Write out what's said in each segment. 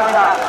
পারবে না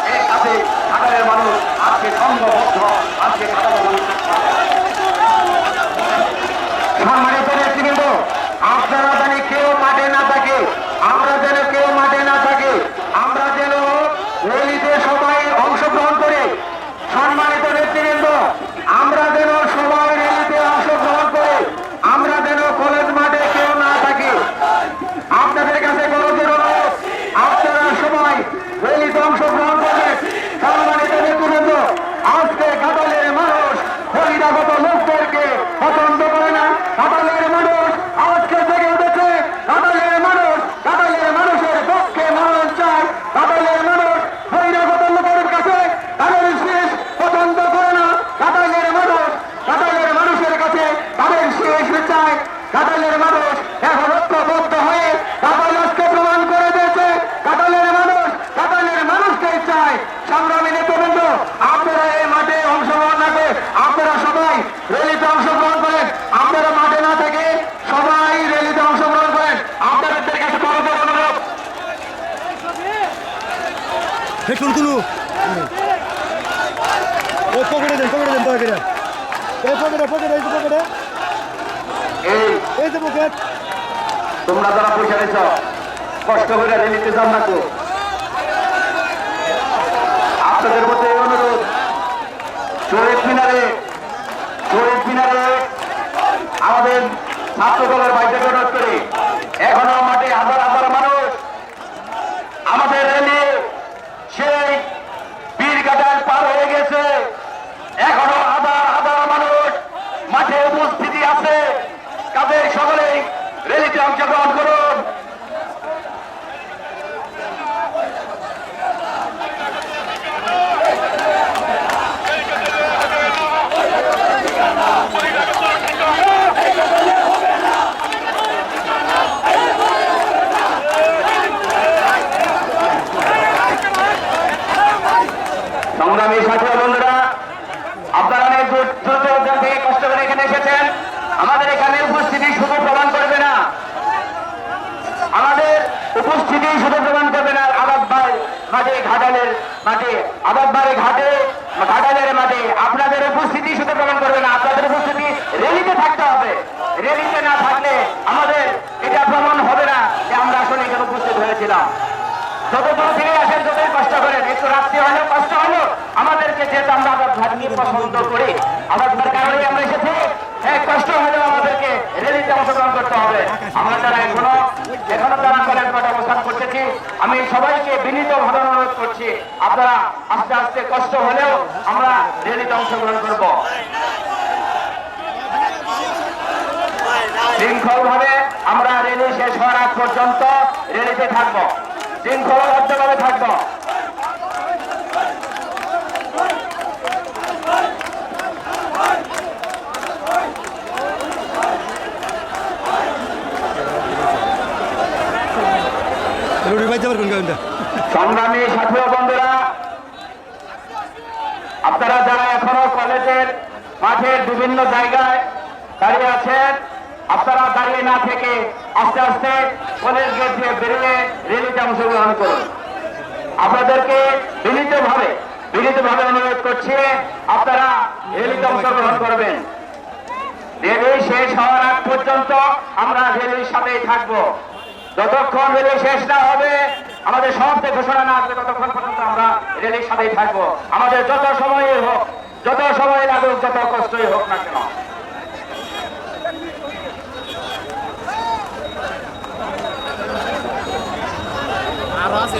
র্যালিতে অংশগ্রহণ করেন। আপনারা মাঠে না থেকে সবাই র্যালিতে অংশগ্রহণ করেন। আপনাদের কাছে বড় বড় অনুরোধ। কুলকুলু ওই পকেটে দেন পকেটে দেন দয়া এই পকেটে পকেটে এই পকেটে। এই এই পকেট। তোমরা যারা পয়সা নিছ কষ্ট করে রেলিতে যান না তো। আপনাদের মধ্যে অনুরোধ শহীদ মিনারে আমাদের ছাত্র দলের বাইরে এখনও মাঠে হাজার হাজার মানুষ আমাদের রেলি সেই বীর পার হয়ে গেছে। এখনও হাজার হাজার মানুষ মাঠে উপস্থিতি আছে। কাদের সকলেই রেলিতে অংশগ্রহণ করুন সংগ্রামী সাথী বন্ধুরা আপনারা অনেক দূর দূর দূরান্ত থেকে কষ্ট করে এখানে এসেছেন আমাদের এখানে উপস্থিতি শুধু প্রমাণ করবে না আমাদের উপস্থিতি শুধু প্রমাণ করবে না আবাদ মাঠে ঘাটালের মাঠে আবাদ ঘাটে, ঘাটালের মাঠে আপনাদের উপস্থিতি শুধু প্রমাণ করবে না, আপনাদের উপস্থিতি রেলিতে থাকতে হবে। রেলিতে না থাকলে আমাদের এটা প্রমাণ হবে না যে আমরা আসলে এখানে উপস্থিত হয়েছিলাম। যত দূর থেকে আসেন, যতই কষ্ট করেন, একটু রাত্রি হলেও কষ্ট হলেও আমাদেরকে যেহেতু আমরা আবার ভাগ্নি পছন্দ করি আবার তার কারণেই আমরা এসেছি হ্যাঁ কষ্ট হলেও আমাদেরকে রেলিতে অংশগ্রহণ করতে হবে। আমরা যারা এখনও এখনও যারা অবস্থান করতেছি। আমি সবাইকে বিনীত ভাবে অনুরোধ করছি, আপনারা আস্তে আস্তে কষ্ট হলেও আমরা রেলিতে অংশগ্রহণ করব। শৃঙ্খল ভাবে আমরা রেলি শেষ হওয়ার পর্যন্ত রেলিতে থাকব। শৃঙ্খলাবদ্ধভাবে থাকব। ভাই যাবার কোন কারণটা সংগ্রামী সাথী বন্ধুরা, আপনারা যারা এখনও কলেজের মাঠের বিভিন্ন জায়গায় দাঁড়িয়ে আছেন, আপনারা দাঁড়িয়ে না থেকে আস্তে আস্তে কলেজ গেট দিয়ে বেরিয়ে রেলিতে অংশগ্রহণ করুন। আপনাদেরকে বিনীতভাবে বিনীতভাবে অনুরোধ করছি, আপনারা রেলিতে অংশগ্রহণ করবেন। রেলি শেষ হওয়ার আগ পর্যন্ত আমরা রেলির সাথেই থাকব। যতক্ষণ রেলি শেষ না হবে, আমাদের সমস্ত ঘোষণা না আসবে, ততক্ষণ পর্যন্ত আমরা রেলির সাথেই থাকব। আমাদের যত সময় হোক, যত সময় লাগুক, যত কষ্টই হোক না কেন। আছে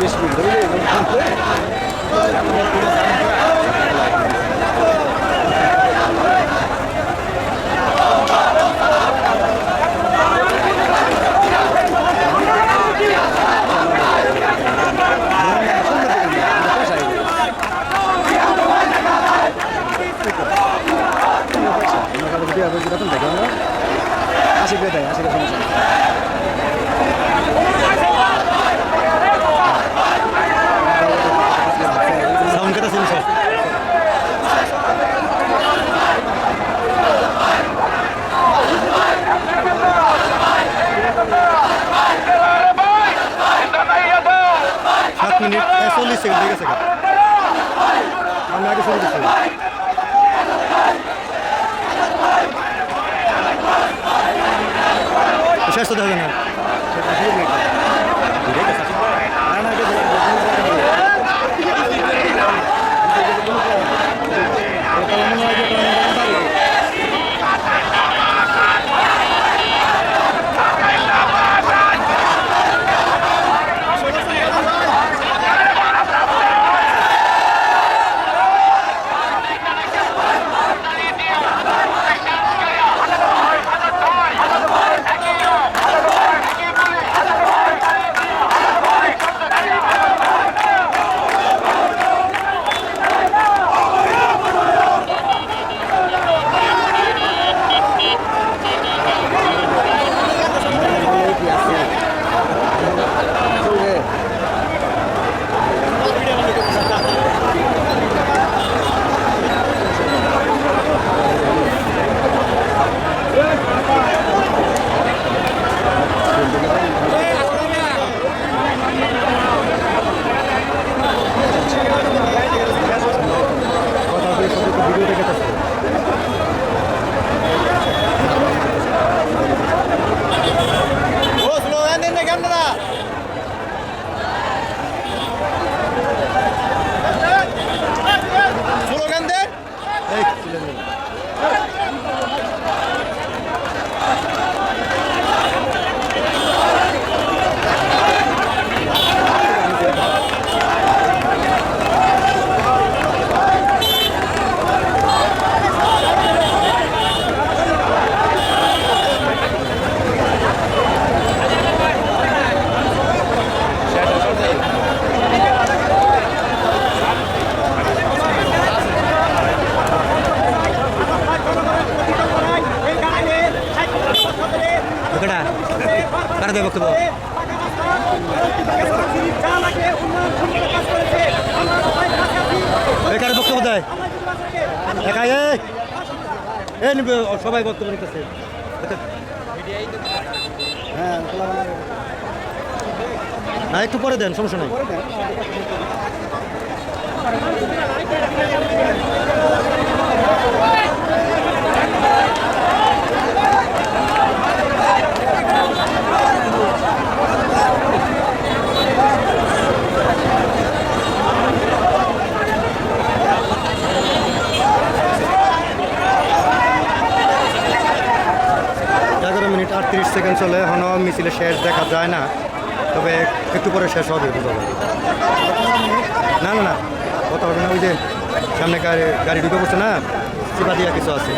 This will do it. শেষ তো হবে না ভিডিও নিবে সবাই বক্তব্য নিতেছে না একটু পরে দেন সমস্যা নাই। এগারো শেষ দেখা যায় না, তবে একটু পরে শেষ হবে। না না না, কথা হবে না, ওই যে সামনে গাড়ি গাড়ি ঢুকে পড়ছে না চিপা দিয়া কিছু আছে